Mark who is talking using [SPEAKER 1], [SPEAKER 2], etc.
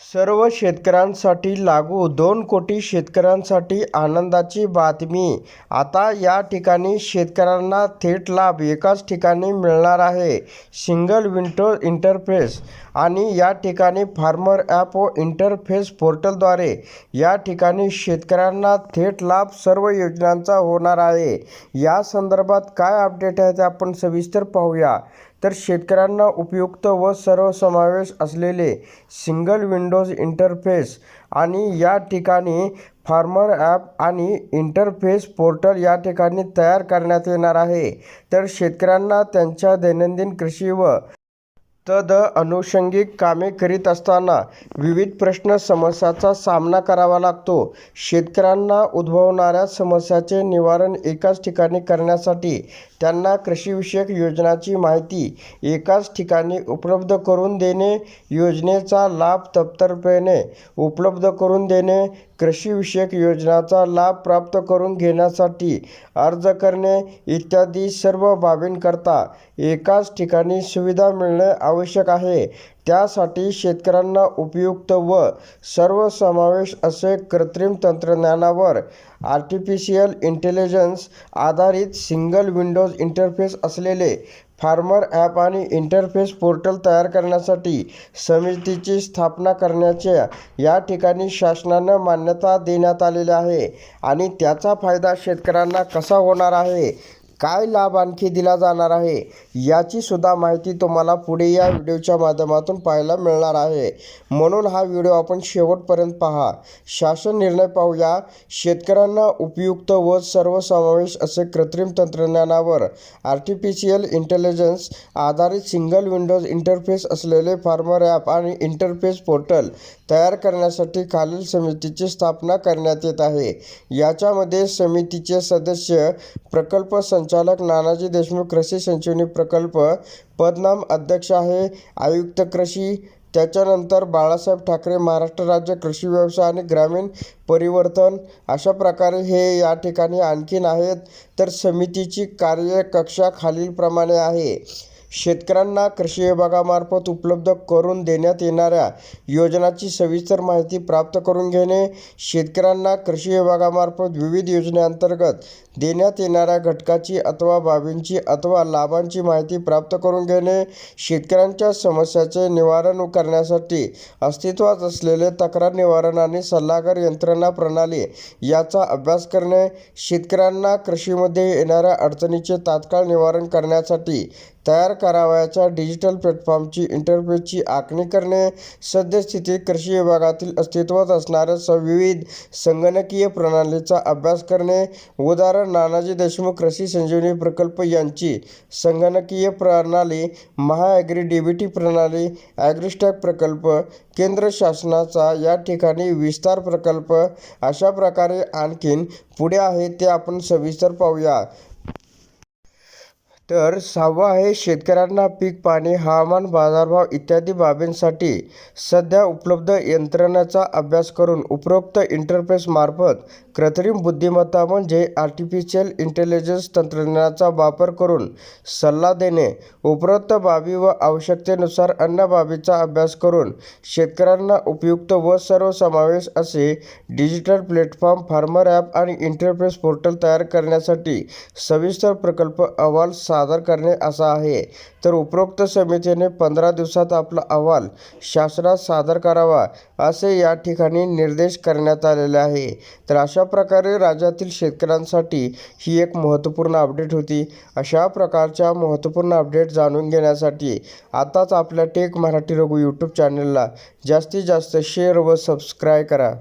[SPEAKER 1] सर्व शेतकऱ्यांसाठी लागू दोन कोटी शेतकऱ्यांसाठी आनंदाची बातमी. आता या ठिकाणी शेतकऱ्यांना थेट लाभ एकाच ठिकाणी मिळणार आहे. सिंगल विंडो इंटरफेस आणि या ठिकाणी फार्मर ॲप व इंटरफेस पोर्टलद्वारे या ठिकाणी शेतकऱ्यांना थेट लाभ सर्व योजनांचा होणार आहे. या संदर्भात काय अपडेट आहे ते आपण सविस्तर पाहूया. तर शेतकऱ्यांना उपयुक्त व सर्वसमावेश असलेले सिंगल विंडोज इंटरफेस आणि या ठिकाणी फार्मर ॲप आणि इंटरफेस पोर्टल या ठिकाणी तयार करण्यात येणार आहे. तर शेतकऱ्यांना त्यांच्या दैनंदिन कृषी व तद अनुषंगिक कामे करीत असताना विविध प्रश्न समस्याचा सामना करावा लागतो. शेतकऱ्यांना उद्भवणाऱ्या समस्याचे निवारण एकाच ठिकाणी करण्यासाठी त्यांना कृषीविषयक योजनाची माहिती एकाच ठिकाणी उपलब्ध करून देणे योजनेचा लाभ तत्परतेने उपलब्ध करून देणे कृषीविषयक योजनाचा लाभ प्राप्त करून घेण्यासाठी अर्ज करणे इत्यादी सर्व बाबींकरता एकाच ठिकाणी सुविधा मिळणे आवश्यक आहे. त्यासाठी शेतकऱ्यांना उपयुक्त व सर्वसमावेश असे कृत्रिम तंत्रज्ञानावर आर्टिफिशियल इंटेलिजन्स आधारित सिंगल विंडोज इंटरफेस असलेले फार्मर ॲप आणि इंटरफेस पोर्टल तयार करण्यासाठी समितीची स्थापना करण्याच्या या ठिकाणी शासनानं मान्यता देण्यात आलेली आहे. आणि त्याचा फायदा शेतकऱ्यांना कसा होणार आहे? काय लाभ आणखी दिला जाणार आहे? याची सुद्धा माहिती तुम्हाला पुढे या व्हिडिओच्या माध्यमातून पाहायला मिळणार आहे. म्हणून हा व्हिडिओ आपण शेवटपर्यंत पहा. शासन निर्णय पाहूया. शेतकऱ्यांना उपयुक्त व सर्वसमावेश असे कृत्रिम तंत्रज्ञानावर आर्टिफिशियल इंटेलिजन्स आधारित सिंगल विंडोज इंटरफेस असलेले फार्मर ॲप आणि इंटरफेस पोर्टल तयार करण्यासाठी खालील समितीची स्थापना करण्यात येत आहे. याच्यामध्ये समितीचे सदस्य प्रकल्प संचालक नानाजी देशमुख कृषी संजीवनी प्रकल्प पदनाम अध्यक्ष आहे. आयुक्त कृषी त्याच्यानंतर बाळासाहेब ठाकरे महाराष्ट्र राज्य कृषी व्यवसाय आणि ग्रामीण परिवर्तन अशा प्रकारे हे या ठिकाणी आणखीन आहेत. तर समितीची कार्यकक्षा खालीलप्रमाणे आहे. शेतकऱ्यांना कृषी विभागामार्फत उपलब्ध करून देण्यात येणाऱ्या योजनांची सविस्तर माहिती प्राप्त करून घेणे शेतकऱ्यांना कृषी विभागामार्फत विविध योजनेअंतर्गत देण्यात येणाऱ्या घटकाची अथवा बाबींची अथवा लाभांची माहिती प्राप्त करून घेणे शेतकऱ्यांच्या समस्याचे निवारण करण्यासाठी अस्तित्वात असलेले तक्रार निवारण आणि सल्लागार यंत्रणा प्रणाली याचा अभ्यास करणे शेतकऱ्यांना कृषीमध्ये येणाऱ्या अडचणीचे तात्काळ निवारण करण्यासाठी तयार करावयाच्या डिजिटल प्लॅटफॉर्मची इंटरफेसची आखणी करणे सद्यस्थितीत कृषी विभागातील अस्तित्वात असणाऱ्या स विविध संगणकीय प्रणालीचा अभ्यास करणे उदाहरण नानाजी देशमुख कृषी संजीवनी प्रकल्प यांची संगणकीय प्रणाली महाॲग्री डी बी टी प्रणाली ॲग्रीस्टॅक प्रकल्प केंद्र शासनाचा या ठिकाणी विस्तार प्रकल्प अशा प्रकारे आणखीन पुढे आहे ते आपण सविस्तर पाहूया. तर सहावं आहे शेतकऱ्यांना पीक पाणी हवामान बाजारभाव इत्यादी बाबींसाठी सध्या उपलब्ध यंत्रणेचा अभ्यास करून उपरोक्त इंटरफेसमार्फत कृत्रिम बुद्धिमत्ता म्हणजे आर्टिफिशियल इंटेलिजन्स तंत्रज्ञानाचा वापर करून सल्ला देणे उपरोक्त बाबी व आवश्यकतेनुसार अन्य बाबीचा अभ्यास करून शेतकऱ्यांना उपयुक्त व सर्वसमावेश असे डिजिटल प्लॅटफॉर्म फार्मर ॲप आणि इंटरफेस पोर्टल तयार करण्यासाठी सविस्तर प्रकल्प अहवाल सादर करणे असा आहे. तर उपरोक्त समितीने पंधरा दिवसात आपला अहवाल शासनात सादर करावा असे या ठिकाणी निर्देश करण्यात आलेले आहे. तर अशा प्रकारे राज्यातील शेतकऱ्यांसाठी ही एक महत्त्वपूर्ण अपडेट होती. अशा प्रकारच्या महत्त्वपूर्ण अपडेट जाणून घेण्यासाठी आताच आपल्या टेक मराठी रघु यूट्यूब चॅनलला जास्तीत जास्त शेअर व सबस्क्राईब करा.